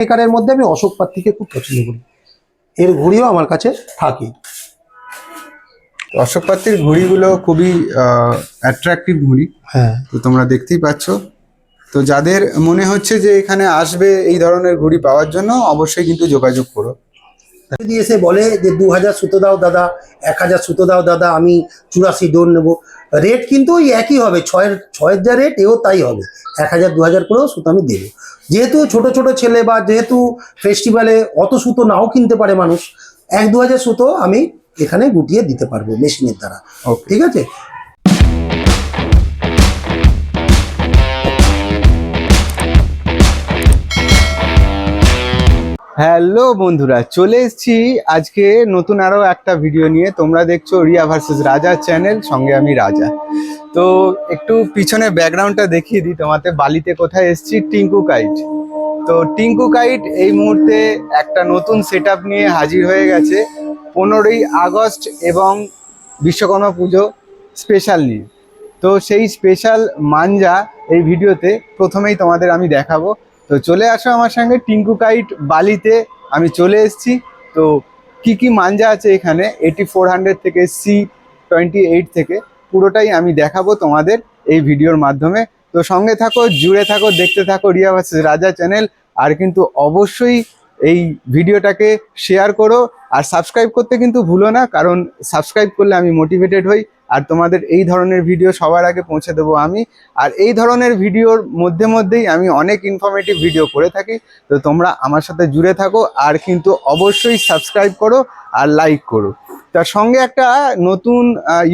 মেকারের মধ্যে আমি অশোক পাত্রীকে খুব পছন্দ করি। এর ঘুড়িও আমার কাছে থাকে। অশোক পাত্রের ঘুড়িগুলো খুবই অ্যাট্রাকটিভ ঘুড়ি। হ্যাঁ। তো তোমরা দেখতেই পাচ্ছ। তো যাদের মনে হচ্ছে যে এখানে আসবে এই ধরনের ঘুড়ি পাওয়ার জন্য অবশ্যই কিন্তু যোগাযোগ করো। যদি এসে বলে যে দু হাজার সুতো দাও দাদা এক হাজার সুতো দাও দাদা আমি চুরাশি ডোর নেব। রেট কিন্তু ওই একই হবে। ছয়ের ছয়ের যা রেট এও তাই হবে। এক হাজার দু হাজার করেও সুতো আমি দেবো। যেহেতু ছোট ছোট ছেলে বা যেহেতু ফেস্টিভ্যালে অত সুতো নাও কিনতে পারে মানুষ এক দু হাজার সুতো আমি এখানে গুটিয়ে দিতে পারব মেশিনের দ্বারা। ঠিক আছে? হ্যালো বন্ধুরা চলে এসেছি আজকে নতুন আরও একটা ভিডিও নিয়ে। তোমরা দেখছ রিয়া ভার্সেস রাজা চ্যানেল সঙ্গে আমি রাজা। তো একটু পিছনে ব্যাকগ্রাউন্ডটা দেখিয়ে দিই তোমাদের বালিতে কোথায় এসেছি? টিঙ্কু কাইট। তো টিঙ্কু কাইট এই মুহূর্তে একটা নতুন সেট নিয়ে হাজির হয়ে গেছে পনেরোই আগস্ট এবং বিশ্বকর্মা পুজো স্পেশাল নিয়ে। তো সেই স্পেশাল মাঞ্জা এই ভিডিওতে প্রথমেই তোমাদের আমি দেখাবো। তো চলে আসো আমার সঙ্গে, টিঙ্কু কাইট বালিতে আমি চলে এসেছি। তো কি কি মাঞ্জা আছে এখানে? এইটি ফোর হান্ড্রেড থেকে সি টোয়েন্টি এইট থেকে। পুরোটাই আমি দেখাবো তোমাদের এই ভিডিওর মাধ্যমে। তো সঙ্গে থাকো, জুড়ে থাকো, দেখতে থাকো রিয়া ভার্সেস রাজা চ্যানেল আর কিন্তু অবশ্যই এই ভিডিওটাকে শেয়ার করো। আর সাবস্ক্রাইব করতে কিন্তু ভুলো না, কারণ সাবস্ক্রাইব করলে আমি মোটিভেটেড হই। আর তোমাদের এই ধরনের ভিডিও সবার আগে পৌঁছে দেবো আমি। আর এই ধরনের ভিডিওর মধ্যে মধ্যেই আমি অনেক ইনফরমেটিভ ভিডিও করে থাকি। তো তোমরা আমার সাথে জুড়ে থাকো, আর কিন্তু অবশ্যই সাবস্ক্রাইব করো আর লাইক করো। তার সঙ্গে একটা নতুন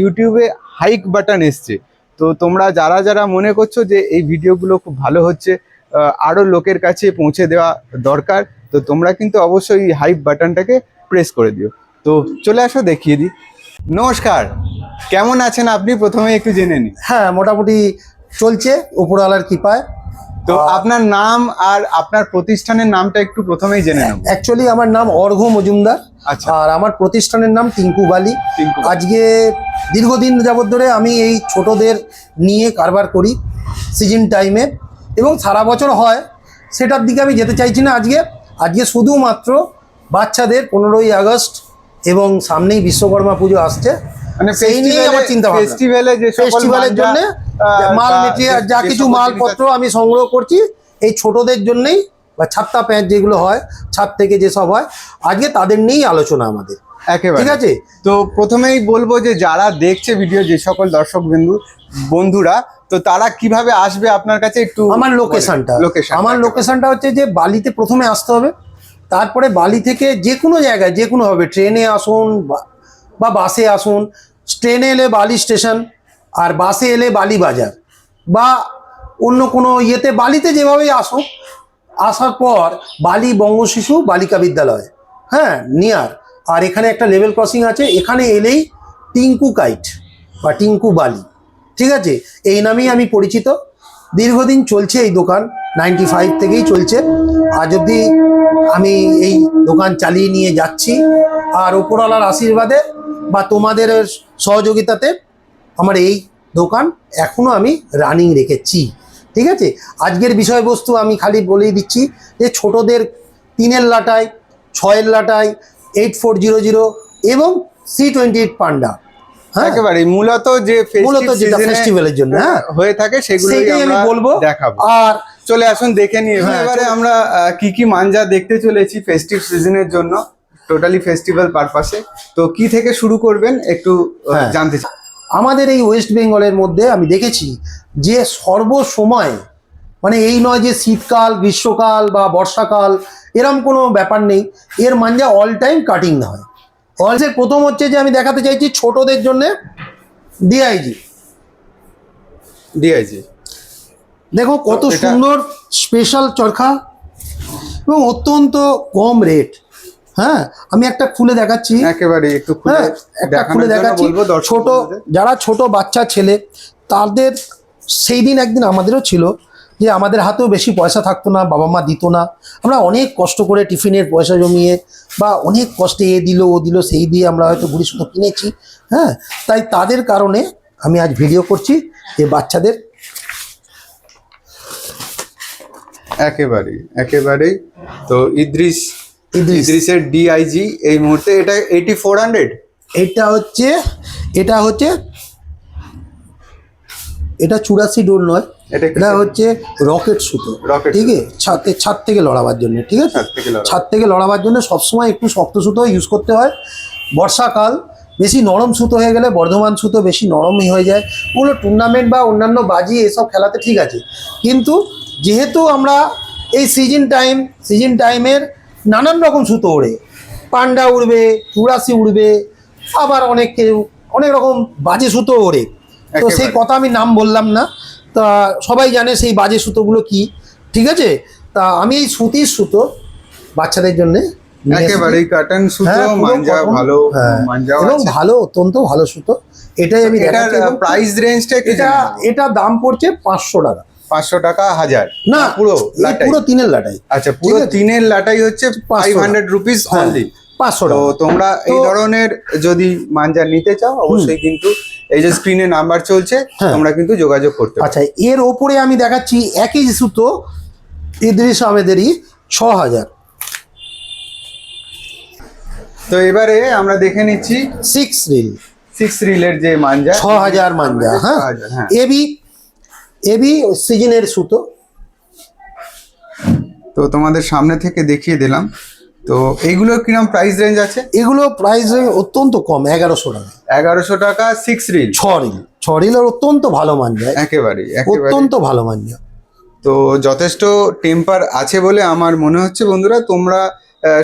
ইউটিউবে হাইক বাটন এসছে। তো তোমরা যারা যারা মনে করছ যে এই ভিডিওগুলো খুব ভালো হচ্ছে আরও লোকের কাছে পৌঁছে দেওয়া দরকার, তো তোমরা কিন্তু অবশ্যই হাইপ বাটনটাকে প্রেস করে দিও। তো চলে আসো, দেখিয়ে দিই। নমস্কার, কেমন আছেন আপনি? প্রথমে একটু জেনে নিন হ্যাঁ মোটামুটি চলছে, উপরওয়ালার কৃপায়। তো আপনার নাম আর আপনার প্রতিষ্ঠানের নামটা একটু প্রথমেই জেনে নেব। অ্যাকচুয়ালি আমার নাম অর্ঘ মজুমদার। আচ্ছা। আর আমার প্রতিষ্ঠানের নাম টিঙ্কু বালি। আজকে দীর্ঘদিন যাবত ধরে আমি এই ছোটদের নিয়ে কারবার করি সিজন টাইমে এবং সারা বছর হয় সেটার দিকে আমি যেতে চাইছি না আজকে। আজকে শুধুমাত্র বাচ্চাদের পনেরোই আগস্ট এবং সামনেই বিশ্বকর্মা পুজো আসছে। মানে সেই নিয়ে আমার চিন্তা ভাবনা। ফেস্টিভ্যালে যে ফেস্টিভ্যালের জন্য মাল মেটেরিয়াল যা কিছু মালপত্র আমি সংগ্রহ করছি এই ছোটদের জন্যই বা ছাত্তা প্যান্ট যেগুলো হয় ছাদ থেকে যেসব হয় আজকে তাদের নিয়েই আলোচনা আমাদের। একেবারে। ঠিক আছে? তো প্রথমেই বলব যে যারা দেখছে ভিডিও যে সকল দর্শক বিন্দু বন্ধুরা তো তারা কীভাবে আসবে আপনার কাছে একটু আমার লোকেশনটা লোকেশন আমার লোকেশনটা হচ্ছে যে বালিতে প্রথমে আসতে হবে তারপরে বালি থেকে যে কোনো জায়গায় যে কোনো হবে ট্রেনে আসুন বা বাসে আসুন ট্রেনে এলে বালি স্টেশন আর বাসে এলে বালি বাজার বা অন্য কোনো ইয়েতে বালিতে যেভাবেই আসুন আসার পর বালি বঙ্গ শিশু বালিকা বিদ্যালয় হ্যাঁ নিয়ার আর এখানে একটা লেভেল ক্রসিং আছে, এখানে এলেই টিঙ্কু কাইট বা টিঙ্কু বালি, ঠিক আছে? এই নামেই আমি পরিচিত। দীর্ঘদিন চলছে এই দোকান নাইনটি ফাইভ থেকেই চলছে। আজ অবধি আমি এই দোকান চালিয়ে নিয়ে যাচ্ছি। আর ওপরওয়ালার আশীর্বাদে বা তোমাদের সহযোগিতাতে আমার এই দোকান এখনও আমি রানিং রেখেছি। ঠিক আছে? আজকের বিষয়বস্তু আমি খালি বলেই দিচ্ছি যে ছোটদের তিনের লাটায় ছয়ের লাটায় এইট ফোর জিরো জিরো এবং সি টোয়েন্টি এইট পান্ডা হ্যাঁ? একেবারে মূলত যে মূলত যেটা ফেস্টিভ্যালের জন্য হ্যাঁ হয়ে। থাকে সেগুলোই আমি বলব। দেখাবো। আর চলে আসুন দেখে নিয়ে হ্যাঁ, এবারে আমরা কি কি মাঞ্জা দেখতে চলেছি ফেস্টিভ সিজনের জন্য। টোটালি ফেস্টিভ্যাল পারপাসে। তো কি থেকে শুরু করবেন একটু হ্যাঁ। জানতে চাই। আমাদের এই ওয়েস্ট বেঙ্গলের মধ্যে আমি দেখেছি যে সর্বসময় মানে এই নয় যে শীতকাল গ্রীষ্মকাল বা বর্ষাকাল এরম কোনো ব্যাপার নেই। এর মাঞ্জা অল টাইম কাটিং হয়। অলসের প্রথম হচ্ছে যে আমি দেখাতে চাইছি ছোটদের জন্য ডিআইজি ডিআইজি দেখো কত সুন্দর স্পেশাল চরখা এবং অত্যন্ত কম রেট হ্যাঁ আমি একটা খুলে দেখাচ্ছি। একেবারে একটু খুলে হ্যাঁ একটা খুলে দেখাচ্ছি। ছোট যারা ছোট বাচ্চা ছেলে তাদের সেই দিন একদিন আমাদেরও ছিল যে আমাদের হাতেও বেশি পয়সা থাকতো না বাবা মা দিত না। আমরা অনেক কষ্ট করে টিফিনের পয়সা জমিয়ে বা অনেক কষ্টে এ দিল ও দিল সেই দিয়ে আমরা হয়তো ঘুড়ি সুতো কিনেছি হ্যাঁ। তাই তাদের কারণে আমি আজ ভিডিও করছি যে বাচ্চাদের একেবারেই একেবারেই। তো ইদ্রিস। ইদ্রিসের ডিআইজি এই মুহূর্তে এটা এইটি ফোর হান্ড্রেড এটা হচ্ছে এটা হচ্ছে এটা চুরাশি ডোর নয় এটা হচ্ছে রকেট সুতো। ঠিক আছে? ছাদে ছাদ থেকে লড়াবার জন্য ঠিক আছে? ছাদ থেকে লড়াবার। ছাদ থেকে লড়াবার জন্য সবসময় একটু শক্ত সুতো ইউজ করতে হয়। বর্ষাকাল বেশি নরম সুতো হয়ে গেলে বর্ধমান সুতো বেশি নরমই হয়ে যায়। ওগুলো টুর্নামেন্ট বা অন্যান্য বাজি এসব খেলাতে ঠিক আছে। কিন্তু যেহেতু আমরা এই সিজন টাইম সিজন টাইমের নানান রকম সুতো ওড়ে। পান্ডা উড়বে চুরাশি উড়বে আবার অনেক কেউ অনেক রকম বাজে সুতো ওড়ে। তো সেই কথা আমি নাম বললাম না। তা সবাই জানে সেই বাজে সুতোগুলো কি। ঠিক আছে? তা আমি এই সুতির সুতো বাচ্চাদের জন্য একেবারেই কাটন সুতো হ্যাঁ, মাঞ্জা ভালো এবং ভালো অত্যন্ত ভালো সুতো। এটাই আমি দেখাচ্ছি প্রাইস রেঞ্জটা এটা এটা দাম পড়ছে পাঁচশো টাকা। পাঁচশো টাকা হাজার। না পুরো এই পুরো তিনের লাটাই। আচ্ছা পুরো তিনের লাটাই হচ্ছে ফাইভ হান্ড্রেড রুপিস হ্যাঁ, অনলি পাঁচশো তো তোমরা এই ধরনের যদি মাঞ্জা নিতে চাও অবশ্যই কিন্তু এই যে স্ক্রিনে নাম্বার চলছে হ্যাঁ। তোমরা কিন্তু যোগাযোগ করতে আচ্ছা এর ওপরে আমি দেখাচ্ছি একই সুতো ইদ্রিস আহমেদেরই ছ হাজার তো এবারে আমরা দেখে নিচ্ছি সিক্স রিল সিক্স রিলের যে মাঞ্জা ছ হাজার মাঞ্জা হ্যাঁ হ্যাঁ। এবি এবি সিজনের সুতো। তো তোমাদের সামনে থেকে দেখিয়ে দিলাম। তো এইগুলোর কিরম প্রাইস রেঞ্জ আছে? এগুলো প্রাইস রেঞ্জ অত্যন্ত কম এগারোশো টাকা। এগারোশো টাকা সিক্স রিল ছ রিল ছ রিলের অত্যন্ত ভালো মাঞ্জা। একেবারেই একেবারে অত্যন্ত ভালো মাঞ্জা। তো যথেষ্ট টেম্পার আছে বলে আমার মনে হচ্ছে বন্ধুরা। তোমরা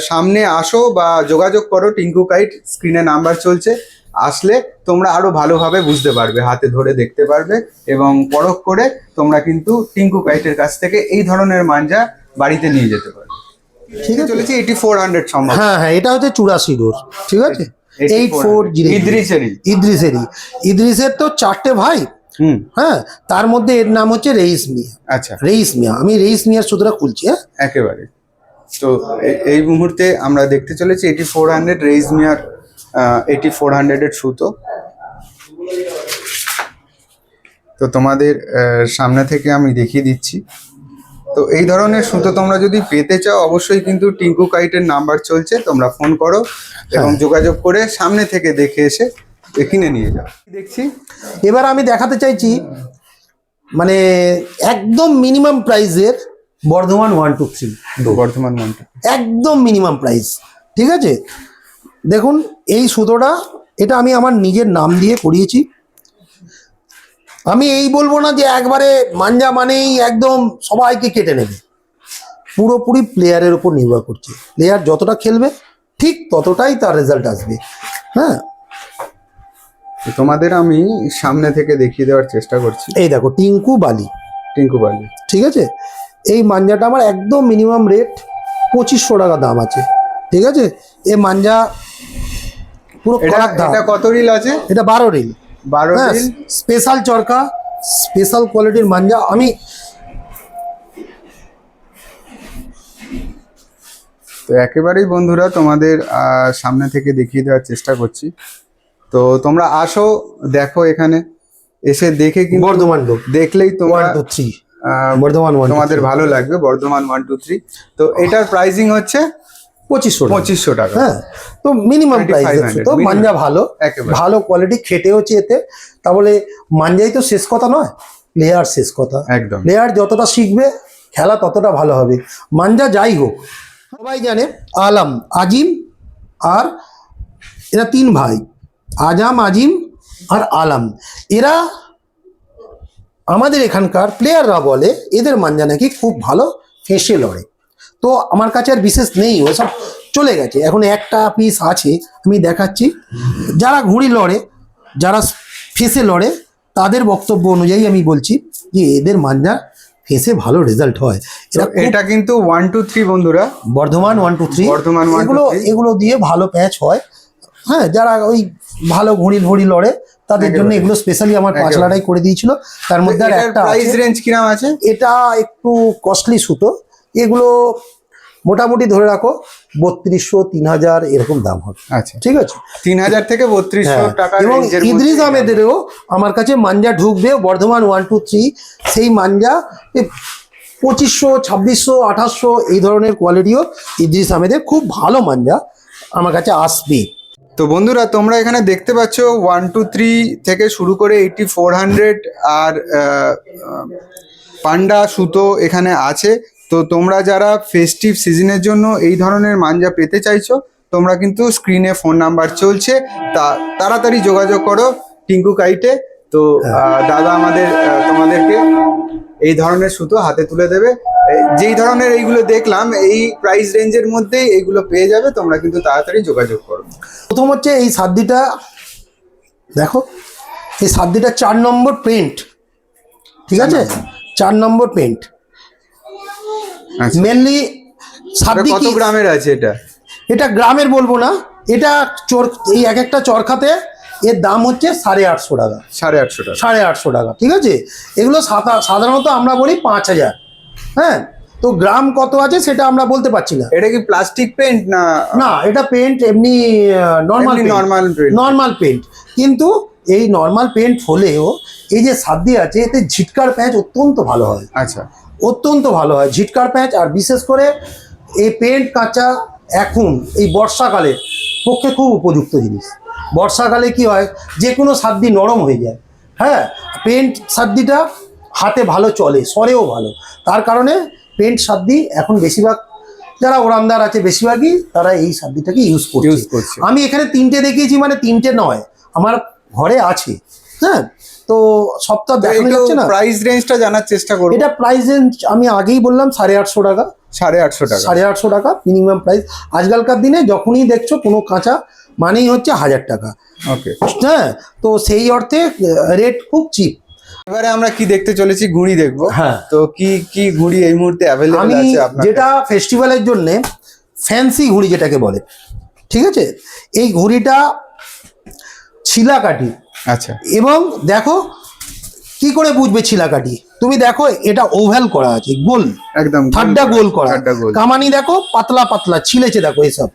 সামনে আসো বা যোগাযোগ করো টিঙ্কু কাইট। স্ক্রিনে নাম্বার চলছে। আসলে তোমরা আরও ভালোভাবে বুঝতে পারবে হাতে ধরে দেখতে পারবে এবং পরখ করে তোমরা কিন্তু টিঙ্কু কাইটের কাছ থেকে এই ধরনের মাঞ্জা বাড়িতে নিয়ে যেতে পারবে। ঠিক আছে। চলেছে এইটি ফোর হান্ড্রেড সম্ভব। হ্যাঁ হ্যাঁ এটা হচ্ছে চুরাশি ডোর ঠিক আছে? এইট ফোর জিরো ইদ্রিসেরই। ইদ্রিসেরই। ইদ্রিসের তো চারটে ভাই। হুম। হ্যাঁ তার মধ্যে এর নাম হচ্ছে রেইস মিয়া আচ্ছা। রেইস মিয়া আমি রেইস মিয়ার সুতরা খুলছি হ্যাঁ? একেবারে। তো এই মুহূর্তে আমরা দেখতে চলেছি এটি ফোর হান্ড্রেড রেইস মিয়ার এটি ফোর হান্ড্রেডের সুতো। তো তোমাদের সামনে থেকে আমি দেখিয়ে দিচ্ছি। তো এই ধরনের সুতো তোমরা যদি পেতে চাও অবশ্যই কিন্তু টিঙ্কু কাইটের নাম্বার চলছে তোমরা ফোন করো এবং যোগাযোগ করে সামনে থেকে দেখে এসে কিনে নিয়ে যাও। দেখছি। এবার আমি দেখাতে চাইছি মানে একদম মিনিমাম প্রাইসের Bardhaman one two three Bardhaman মনটা একদম মিনিমাম প্রাইস ঠিক আছে? দেখুন এই সুতোটা এটা আমি আমার নিজের নাম দিয়ে করিয়েছি আমি এই বলব না যে একবারে মাঞ্জা মানেই একদম সবাইকে কেটে নেবে। পুরোপুরি প্লেয়ারের উপর নির্ভর করছে। প্লেয়ার যতটা খেলবে ঠিক ততটাই তার রেজাল্ট আসবে। হ্যাঁ? তোমাদের আমি সামনে থেকে দেখিয়ে দেওয়ার চেষ্টা করছি। এই দেখো টিঙ্কু বালি। টিঙ্কু বালি। ঠিক আছে? এই মাঞ্জাটা আমার একদম মিনিমাম রেট পঁচিশশো টাকা দাম আছে। ঠিক আছে? এ মাঞ্জা পুরো এটা কড়াক দাম এটা কত রিল আছে? এটা বারো রিল বারো হ্যাঁ রিল স্পেশাল চরকা স্পেশাল কোয়ালিটির মাঞ্জা। আমি তো একেবারেই বন্ধুরা তোমাদের সামনে থেকে দেখিয়ে দেওয়ার চেষ্টা করছি। তো তোমরা আসো দেখো এখানে। এসে দেখে কিন্তু বর্ধমান লোক। দেখলেই তোমার বর্ধমান ওয়ান তোমাদের ভালো লাগবে। বর্ধমান ওয়ান টু থ্রি তো এটার প্রাইসিং হচ্ছে পঁচিশশো পঁচিশশো টাকা। হ্যাঁ তো মিনিমাম 2500 প্রাইস তো। মাঞ্জা ভালো ভালো কোয়ালিটি খেটে হচ্ছে এতে। তাহলে মাঞ্জাই তো শেষ কথা নয় প্লেয়ার শেষ কথা। একদম। প্লেয়ার যতটা শিখবে খেলা ততটা ভালো হবে। মাঞ্জা যাই হোক সবাই জানে আলম আজিম আর এরা তিন ভাই আজাম আজিম আর আলম। এরা আমাদের এখানকার প্লেয়াররা বলে এদের মাঞ্জা নাকি খুব ভালো ফেঁসে লড়ে। তো আমার কাছে আর বিশেষ নেই ওসব চলে গেছে। এখন একটা পিস আছে আমি দেখাচ্ছি। যারা ঘুড়ি লড়ে যারা ফেসে লড়ে তাদের বক্তব্য অনুযায়ী আমি বলছি যে এদের মাঞ্জা ফেসে ভালো রেজাল্ট হয়। এটা কিন্তু ওয়ান টু থ্রি বন্ধুরা। Bardhaman one two three Bardhaman এগুলো এগুলো দিয়ে ভালো প্যাচ হয়। হ্যাঁ যারা ওই ভালো ঘুড়ি ঘুড়ি লড়ে তাদের জন্য এগুলো স্পেশালি আমার পাঁচ লড়াই করে দিয়েছিল। তার মধ্যে আর একটা প্রাইস রেঞ্জ কিরাম আছে? এটা একটু কস্টলি সুতো। এগুলো মোটামুটি ধরে রাখো বত্রিশশো তিন হাজার এরকম দাম হবে। আচ্ছা। ঠিক আছে? তিন হাজার থেকে বত্রিশশো হ্যাঁ, টাকা এবং ইদ্রিস আহমেদেরও আমার কাছে মাঞ্জা ঢুকবে বর্ধমান ওয়ান টু থ্রি সেই মাঞ্জা পঁচিশশো ছাব্বিশশো আঠাশশো এই ধরনের কোয়ালিটিও ইদ্রিস আহমেদের খুব ভালো মাঞ্জা আমার কাছে আসবে। তো বন্ধুরা তোমরা এখানে দেখতে পাচ্ছ ওয়ান টু থ্রি থেকে শুরু করে এইটি ফোর হান্ড্রেড আর পান্ডা সুতো এখানে আছে। তো তোমরা যারা ফেস্টিভ সিজনের জন্য এই ধরনের মাঞ্জা পেতে চাইছো তোমরা কিন্তু স্ক্রিনে ফোন নাম্বার চলছে। তা তাড়াতাড়ি যোগাযোগ করো টিঙ্কু কাইটে। তো দাদা আমাদের তোমাদেরকে এই ধরনের সুতো হাতে তুলে দেবে। যেই ধরনের এইগুলো দেখলাম এই প্রাইস রেঞ্জের মধ্যেই এইগুলো পেয়ে যাবে তোমরা কিন্তু তাড়াতাড়ি যোগাযোগ করো। প্রথম হচ্ছে এই সাদ্দিটা দেখো এই সাদ্দিটা চার নম্বর পেন্ট ঠিক আছে? চার নম্বর পেন্ট আচ্ছা মেনলি এটা কত গ্রামের আছে এটা? এটা গ্রামের বলব না। এটা চোর এই এক একটা চরখাতে এর দাম হচ্ছে সাড়ে আটশো টাকা। সাড়ে আটশো টাকা। সাড়ে আটশো টাকা ঠিক আছে? এগুলো সাধারণত আমরা বলি পাঁচ হাজার। হ্যাঁ? তো গ্রাম কত আছে সেটা আমরা বলতে পারছি না। এটা কি প্লাস্টিক পেন্ট না না এটা পেন্ট এমনি নর্মাল paint। নর্মাল পেন্ট কিন্তু এই নর্মাল পেন্ট হলেও এই যে সাদ্দি আছে এতে ঝিটকার প্যাঁচ অত্যন্ত ভালো হয়। আচ্ছা। অত্যন্ত ভালো হয়। ঝিটকার প্যাঁচ আর বিশেষ করে এই পেন্ট কাঁচা এখন এই বর্ষাকালে পক্ষে খুব উপযুক্ত জিনিস। বর্ষাকালে কি হয় যে কোনো সাদ্দি নরম হয়ে যায়। হ্যাঁ পেন্ট সাদ্দিটা হাতে ভালো চলে সরেও ভালো। তার কারণে পেন্ট সাদ্দি এখন বেশিরভাগ যারা ওরামদার আছে বেশিরভাগই তারা এই সাদ্দিটাকে ইউজ করছে। আমি এখানে তিনটে দেখিয়েছি মানে তিনটে নয় আমার ঘরে আছে। হ্যাঁ তো সপ্তাহ দেখানো যাচ্ছে না। প্রাইস রেঞ্জটা জানার চেষ্টা করব এটা প্রাইস রেঞ্জ আমি আগেই বললাম সাড়ে আটশো টাকা। সাড়ে আটশো টাকা। সাড়ে আটশো টাকা মিনিমাম প্রাইস আজকালকার দিনে যখনই দেখছ কোনো কাঁচা মানেই হচ্ছে হাজার টাকা। ওকে হ্যাঁ তো সেই অর্থে রেট খুব চিপ এবারে আমরা কি দেখতে চলেছি ঘুড়ি দেখব। হ্যাঁ। তো কি কি ঘুড়ি এই মুহূর্তে অ্যাভেলেবল আছে আপনার যেটা ফেস্টিভ্যালের জন্য ফ্যান্সি ঘুড়ি যেটাকে বলে ঠিক আছে? এই ঘুড়িটা ছিলাকাটি আচ্ছা। এবং দেখো কি করে বুঝবে ছিলাকাটি? তুমি দেখো এটা ওভাল করা আছে গোল। একদম ঠাড্ডা গোল করা। কামানি দেখো পাতলা পাতলা ছিলেছে দেখো এসব।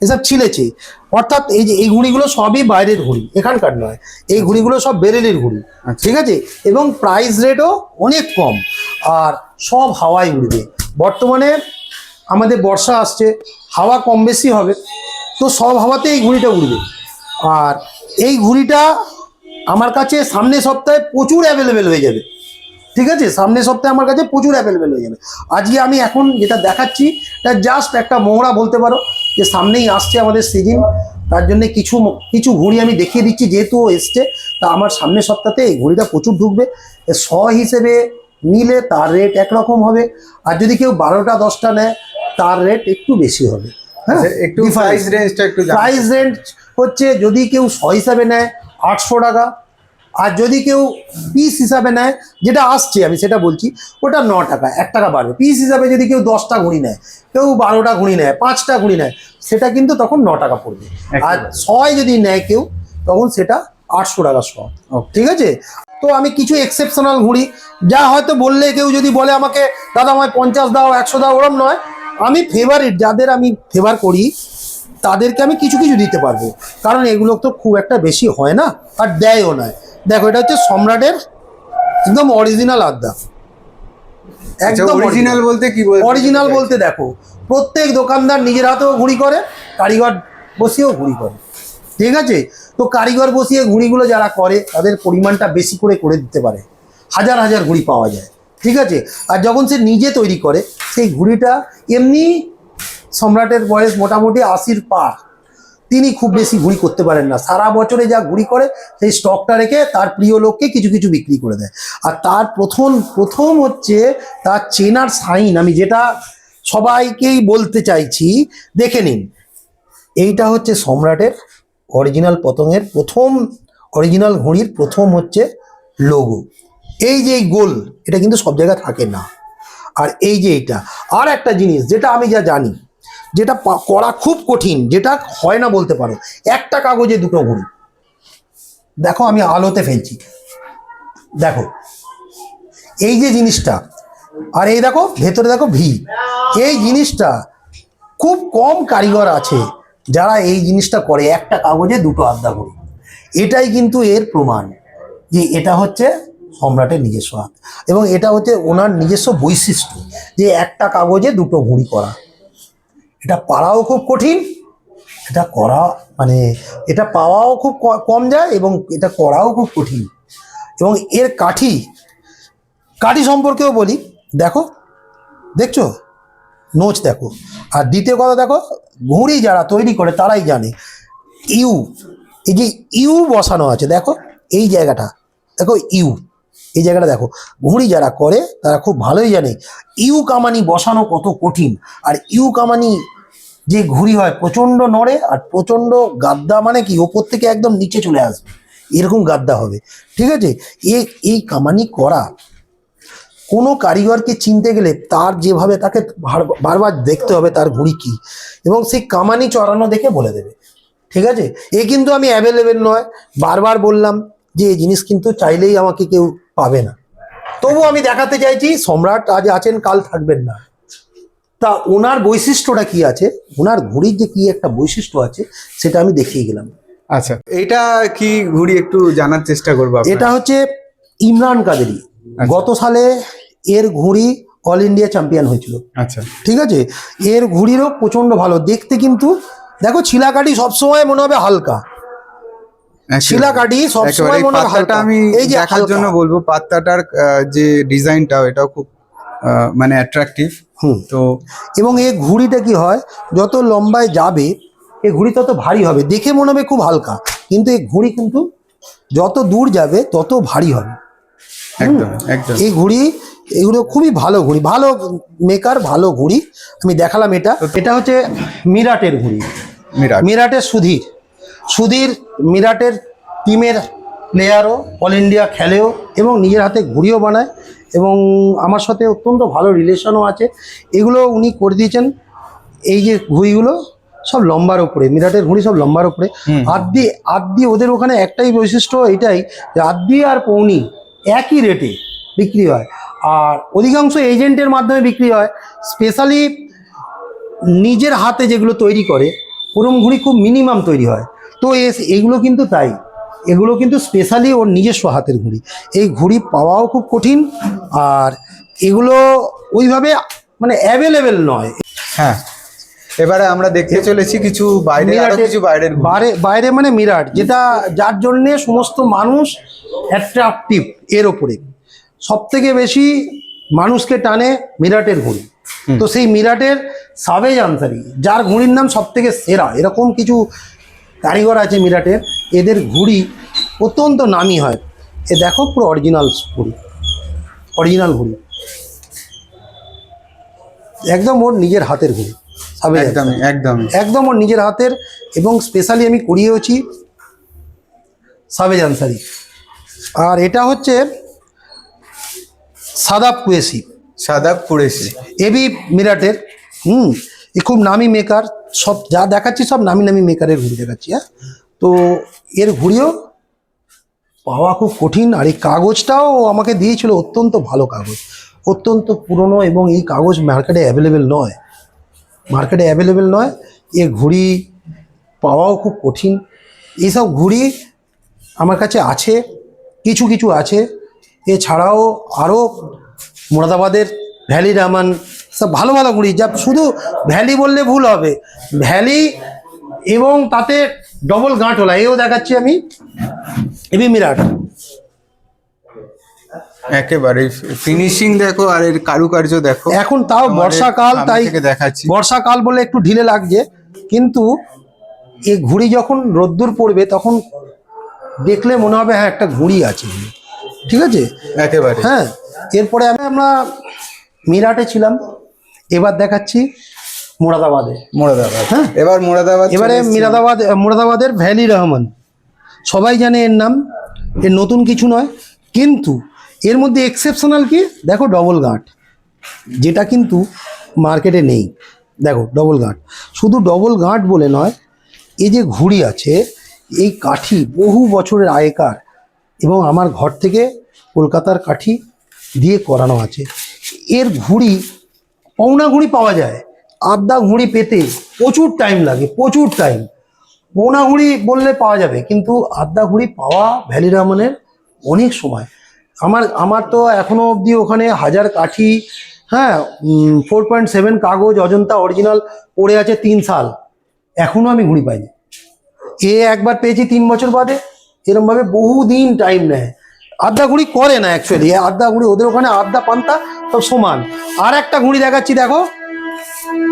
এসব ছিলেছে। অর্থাৎ এই যে এই ঘুড়িগুলো সবই বাইরের ঘুড়ি এখানকার নয়। এই ঘুড়িগুলো সব বেরেলের ঘুড়ি আচ্ছা। ঠিক আছে? এবং প্রাইস রেটও অনেক কম। আর সব হাওয়ায় উড়বে। বর্তমানে আমাদের বর্ষা আসছে হাওয়া কম বেশি হবে তো সব হাওয়াতে এই ঘুড়িটা উড়বে। আর এই ঘুড়িটা আমার কাছে সামনের সপ্তাহে প্রচুর অ্যাভেলেবেল হয়ে যাবে। ঠিক আছে? সামনের সপ্তাহে আমার কাছে প্রচুর অ্যাভেলেবেল হয়ে যাবে। আজকে আমি এখন যেটা দেখাচ্ছি এটা জাস্ট একটা মোহরা বলতে পারো যে সামনেই আসছে আমাদের সিজন তার জন্য কিছু কিছু ঘুড়ি আমি দেখিয়ে দিচ্ছি যেহেতু এসছে তা আমার সামনের সপ্তাহে এই ঘুড়িটা প্রচুর ঢুকবে। শ হিসেবে নিলে তার রেট একরকম হবে। আর যদি কেউ বারোটা দশটা নেয় তার রেট একটু বেশি হবে। হ্যাঁ? আচ্ছা, একটু প্রাইস রেঞ্জটা একটু। প্রাইস রেঞ্জ হচ্ছে যদি কেউ স হিসাবে নেয় আটশো টাকা। আর যদি কেউ পিস হিসাবে নেয় যেটা আসছে আমি সেটা বলছি ওটা ন টাকা এক টাকা বাড়বে। পিস হিসাবে যদি কেউ দশটা ঘুড়ি নেয় কেউ বারোটা ঘুড়ি নেয় পাঁচটা ঘুড়ি নেয় সেটা কিন্তু তখন ন টাকা পড়বে। আর ছয় যদি নেয় কেউ তখন সেটা আটশো টাকা শ। ঠিক আছে? তো আমি কিছু এক্সেপশনাল ঘুড়ি যা হয়তো বললে কেউ যদি বলে আমাকে দাদা আমায় পঞ্চাশ দাও একশো দাও ওরম নয়। আমি ফেভারিট যাদের আমি ফেভার করি তাদেরকে আমি কিছু কিছু দিতে পারব। কারণ এগুলো তো খুব একটা বেশি হয় না আর দেয়ও নয়। দেখো এটা হচ্ছে সম্রাটের একদম অরিজিনাল আড্ডা। একদম অরিজিনাল বলতে কি অরিজিনাল বলতে দেখো প্রত্যেক দোকানদার নিজের হাতেও ঘুড়ি করে কারিগর বসিয়েও ঘুড়ি করে। ঠিক আছে? তো কারিগর বসিয়ে ঘুড়িগুলো যারা করে তাদের পরিমাণটা বেশি করে করে দিতে পারে। হাজার হাজার ঘুড়ি পাওয়া যায়। ঠিক আছে? আর যখন সে নিজে তৈরি করে সেই ঘুড়িটা এমনি সম্রাটের বয়স মোটামুটি আশির পার। তিনি খুব বেশি ঘুড়ি করতে পারেন না। সারা বছরে যা ঘুড়ি করে, সেই স্টকটা রেখে তার প্রিয় লোককে কিছু কিছু বিক্রি করে দেয়। আর তার প্রথম প্রথম হচ্ছে তার চেনার সাইন। আমি যেটা সবাইকেই বলতে চাইছি, দেখে নিন। এইটা হচ্ছে সম্রাটের অরিজিনাল পতঙ্গের প্রথম অরিজিনাল ঘুড়ির প্রথম হচ্ছে লোগো এই যে গোল, এটা কিন্তু সব জায়গায় থাকে না। আর এই যে এইটা, আর একটা জিনিস যেটা আমি যা জানি যেটা করা খুব কঠিন, যেটা হয় না বলতে পারো। একটা কাগজে দুটো ঘুড়ি। দেখো আমি আলোতে ফেলছি। দেখো, এই যে জিনিসটা, আর এই দেখো, ভেতরে দেখো ভি। এই জিনিসটা খুব কম কারিগর আছে যারা এই জিনিসটা করে, একটা কাগজে দুটো আড্ডা করে এটাই কিন্তু এর প্রমাণ যে এটা হচ্ছে সম্রাটের নিজস্ব হাত। এবং এটা হচ্ছে ওনার নিজস্ব বৈশিষ্ট্য যে একটা কাগজে দুটো ঘুড়ি করা। এটা পাড়াও খুব কঠিন, এটা করা মানে এটা পাওয়াও খুব কম যায় এবং এটা করাও খুব কঠিন। এবং এর কাঠি কাঠি সম্পর্কেও বলি, দেখো, দেখছ? নোচ দেখো। আর দ্বিতীয় কথা দেখো, ঘুড়ি যারা তৈরি করে তারাই জানে, ইউ, এই যে ইউ বসানো আছে, দেখো, এই জায়গাটা, দেখো, ইউ। এই জায়গাটা দেখো, ঘুড়ি যারা করে তারা খুব ভালোই জানে। ইউ কামানি বসানো কত কঠিন। আর ইউ কামানি যে ঘুড়ি হয় প্রচণ্ড নড়ে আর প্রচণ্ড গাদ্দা মানে কি, ওপর থেকে একদম নিচে চলে আসবে। এরকম গাদ্দা হবে। ঠিক আছে? এ, এই কামানি করা কোনো কারিগরকে চিনতে গেলে তার যেভাবে তাকে বারবার দেখতে হবে তার ঘুড়ি কি। এবং সেই কামানি চড়ানো দেখে বলে দেবে। ঠিক আছে? এ কিন্তু আমি অ্যাভেলেবেল নয়। বারবার বললাম যে, এই জিনিস কিন্তু চাইলেই আমাকে কেউ পাবে না। তবু আমি দেখাতে চাইছি সম্রাট আজ আছেন কাল থাকবেন না। তা ওনার বৈশিষ্ট্যটা কি আছে? ওনার ঘুড়ির যে কি একটা বৈশিষ্ট্য আছে সেটা আমি দেখিয়ে গেলাম। আচ্ছা এটা কি ঘুড়ি একটু জানার চেষ্টা করব এটা হচ্ছে ইমরান কাদেরি। গত সালে এর ঘুড়ি অল ইন্ডিয়া চ্যাম্পিয়ন হয়েছিল। আচ্ছা। ঠিক আছে? এর ঘুড়িরও প্রচণ্ড ভালো। দেখতে কিন্তু দেখো ছিলাকাঠি সবসময় মনে হবে হালকা। শিলাকাঠি সবসময় একেবারে এই মনে হালকা। আমি এই যে দেখার জন্য বলব পাত্তাটার যে ডিজাইনটা এটাও খুব মানে অ্যাট্রাকটিভ হুম। তো এবং এই ঘুড়িটা কি হয় যত লম্বায় যাবে এই ঘুড়ি তত ভারী হবে। দেখে মনে হবে খুব হালকা। কিন্তু এই ঘুড়ি কিন্তু যত দূর যাবে তত ভারী হবে। একদম একদম। এই ঘুড়ি এগুলো খুবই ভালো ঘুড়ি। ভালো মেকার ভালো ঘুড়ি। আমি দেখালাম এটা। এটা হচ্ছে মিরাটের ঘুড়ি। মিরাট। মিরাটের সুধীর। সুধীর মিরাটের টিমের প্লেয়ারও অল ইন্ডিয়া খেলেও এবং নিজের হাতে ঘুড়িও বানায় এবং আমার সাথে অত্যন্ত ভালো রিলেশনও আছে। এগুলো উনি করে দিয়েছেন। এই যে ঘুড়িগুলো সব লম্বার ওপরে মিরাটের ঘুড়ি সব লম্বার ওপরে। আদ্দি আদ্দি ওদের ওখানে একটাই বৈশিষ্ট্য এটাই যে আদ্দি আর পৌনি একই রেটে বিক্রি হয়। আর অধিকাংশ এজেন্টের মাধ্যমে বিক্রি হয়। স্পেশালি নিজের হাতে যেগুলো তৈরি করে ওরম ঘুড়ি খুব মিনিমাম তৈরি হয়। তো এস- এগুলো কিন্তু তাই। এগুলো কিন্তু স্পেশালি ওর নিজস্ব হাতের ঘুড়ি। এই ঘুড়ি পাওয়াও খুব কঠিন আর এগুলো ওইভাবে মানে অ্যাভেলেবেল নয়। হ্যাঁ এবারে আমরা দেখতে চলেছি কিছু বাইরে আরও কিছু বাইরের বাইরে বাইরে মানে মিরাট যেটা যার জন্যে সমস্ত মানুষ অ্যাট্রাকটিভ এর ওপরে। সব থেকে বেশি মানুষকে টানে মিরাটের ঘুড়ি। তো সেই মিরাটের সাবেজ আনসারি যার ঘুড়ির নাম সব থেকে সেরা। এরকম কিছু কারিগর আছে মিরাটের এদের ঘুড়ি অত্যন্ত নামি হয়। এ দেখো পুরো অরিজিনাল ঘুড়ি অরিজিনাল ঘুড়ি। একদম ওর নিজের হাতের ঘুড়ি সাবেজ একদমই একদম ওর নিজের হাতের এবং স্পেশালি আমি করিয়েওছি সাবেজ আনসারি। আর এটা হচ্ছে সাদাব কুয়েসি সাদা পুড়েছি এবি মিরাটের হুম এ খুব নামি মেকার, সব যা দেখাচ্ছি সব নামি নামি মেকারের ঘুড়ি দেখাচ্ছি হ্যাঁ? তো এর ঘুড়িও পাওয়া খুব কঠিন, আর এই কাগজটাও আমাকে দিয়েছিল অত্যন্ত ভালো কাগজ। অত্যন্ত পুরনো এবং এই কাগজ মার্কেটে অ্যাভেলেবেল নয়। মার্কেটে অ্যাভেলেবেল নয় এ ঘুড়ি পাওয়াও খুব কঠিন। এইসব ঘুড়ি আমার কাছে আছে, কিছু কিছু আছে। এছাড়াও আরও মুরাদাবাদের ভ্যালি রামান ভালো ভালো ঘুড়ি যা শুধু ভ্যালি বললে ভুল হবে। ভ্যালি এবং তাতে ডবল গাঁটওয়ালা এও দেখাচ্ছি আমি। এবি মিরাট। একেবারে ফিনিশিং দেখো আর এর কারুকার্য দেখো। এখন তাও বর্ষাকাল তাই দেখাচ্ছি। বর্ষাকাল বলে একটু ঢিলে লাগছে কিন্তু এই ঘুড়ি যখন রোদ্দুর পড়বে তখন দেখলে মনে হবে হ্যাঁ একটা ঘুড়ি আছে। ঠিক আছে? একেবারে। হ্যাঁ এরপরে আমি আমরা মিরাটে ছিলাম। এবার দেখাচ্ছি মুরাদাবাদে। মোরাদাবাদ। হ্যাঁ। এবার মোরাদাবাদ এবারে। মিরাদাবাদ মুরাদাবাদের ভ্যালি রহমান। সবাই জানে এর নাম এর নতুন কিছু নয় কিন্তু এর মধ্যে এক্সেপশনাল কি? দেখো ডবল গাঁট যেটা কিন্তু মার্কেটে নেই। দেখো ডবল গাঁট শুধু ডবল গাঁট বলে নয় এই যে ঘুড়ি আছে এই কাঠি বহু বছরের আয়কার এবং আমার ঘর থেকে কলকাতার কাঠি দিয়ে করানো আছে। এর ঘুড়ি পৌনা ঘুড়ি পাওয়া যায় আদ্যা ঘুড়ি পেতে প্রচুর টাইম লাগে, প্রচুর টাইম পৌনা ঘুড়ি বললে পাওয়া যাবে, কিন্তু আদ্যা ঘুড়ি পাওয়া ভ্যালি রহমানের অনেক সময়। আমার আমার তো এখনও অবধি ওখানে হাজার কাঠি হ্যাঁ ফোর পয়েন্ট সেভেন কাগজ, অজন্তা অরিজিনাল পড়ে আছে তিন সাল। এখনও আমি ঘুড়ি পাইনি। এ একবার পেয়েছি তিন বছর বাদে, এরমভাবে বহুদিন টাইম নেয়। আড্ডা ঘুড়ি করে না অ্যাকচুয়ালি আড্ডা ঘুড়ি ওদের ওখানে আড্ডা পান্তা সব সমান। আর একটা ঘুড়ি দেখাচ্ছি, দেখো।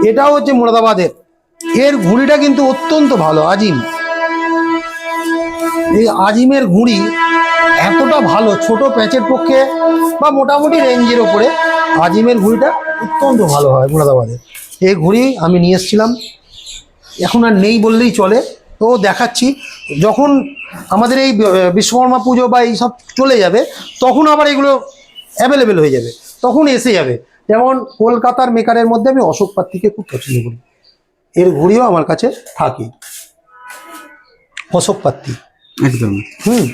এটাও হচ্ছে মুরাদাবাদের। এর ঘুড়িটা কিন্তু অত্যন্ত ভালো, আজিম। এই আজিমের ঘুড়ি এতটা ভালো, ছোট প্যাচের পক্ষে বা মোটামুটি রেঞ্জের ওপরে, আজিমের ঘুড়িটা অত্যন্ত ভালো হয় মুরাদাবাদের। এই ঘুড়ি আমি নিয়ে এসেছিলাম। এখন আর নেই বললেই চলে। তো দেখাচ্ছি, যখন আমাদের এই বিশ্বকর্মা পুজো বা এই সব চলে যাবে, তখন আবার এগুলো অ্যাভেলেবেল হয়ে যাবে। তখন এসে যাবে। যেমন কলকাতার মেকারের মধ্যে আমি অশোক পাত্রীকে খুব পছন্দ করি। এর ঘুড়িও আমার কাছে থাকে। অশোক পাত্রী। একদম। হুম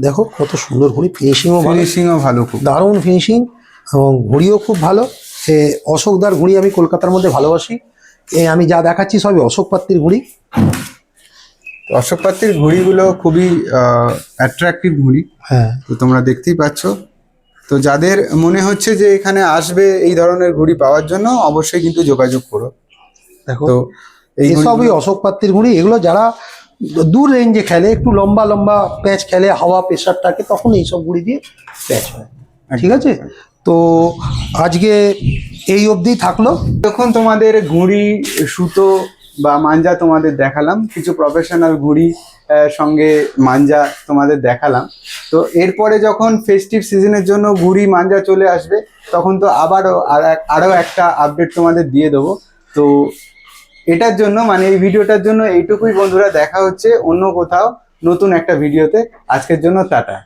দেখো কত সুন্দর ঘুড়ি। ফিনিশিংও ফিনিশিংও ভালো। খুব। দারুণ ফিনিশিং এবং ঘুড়িও খুব ভালো। সে অশোকদার ঘুড়ি আমি কলকাতার মধ্যে ভালোবাসি। এ আমি যা দেখাচ্ছি সবই অশোক পাত্রীর ঘুড়ি। অশোক পাত্রের ঘুড়িগুলো খুবই অ্যাট্রাক্টিভ ঘুড়ি। হ্যাঁ। তো তোমরা দেখতেই পাচ্ছ। তো যাদের মনে হচ্ছে যে এখানে আসবে এই ধরনের ঘুড়ি পাওয়ার জন্য অবশ্যই কিন্তু যোগাযোগ করো। দেখো তো এই ঘুড়িগুলো- অশোক পাত্রীর ঘুড়ি এগুলো যারা দূর রেঞ্জে খেলে একটু লম্বা লম্বা প্যাচ খেলে হাওয়া প্রেশার থাকে তখন এইসব ঘুড়ি দিয়ে প্যাচ হয়। ঠিক আছে? তো আজকে এই অবধি থাকল। যখন তোমাদের ঘুড়ি সুতো বা মাঞ্জা তোমাদের দেখালাম, কিছু প্রফেশনাল ঘুড়ি সঙ্গে মাঞ্জা তোমাদের দেখালাম। তো এরপরে যখন ফেস্টিভ সিজনের জন্য ঘুড়ি, মাঞ্জা চলে আসবে, তখন তো আবারও আরও একটা আপডেট তোমাদের দিয়ে দেবো। তো এটার জন্য মানে এই ভিডিওটার জন্য এইটুকুই বন্ধুরা, দেখা হচ্ছে অন্য কোথাও নতুন একটা ভিডিওতে। আজকের জন্য টাটা।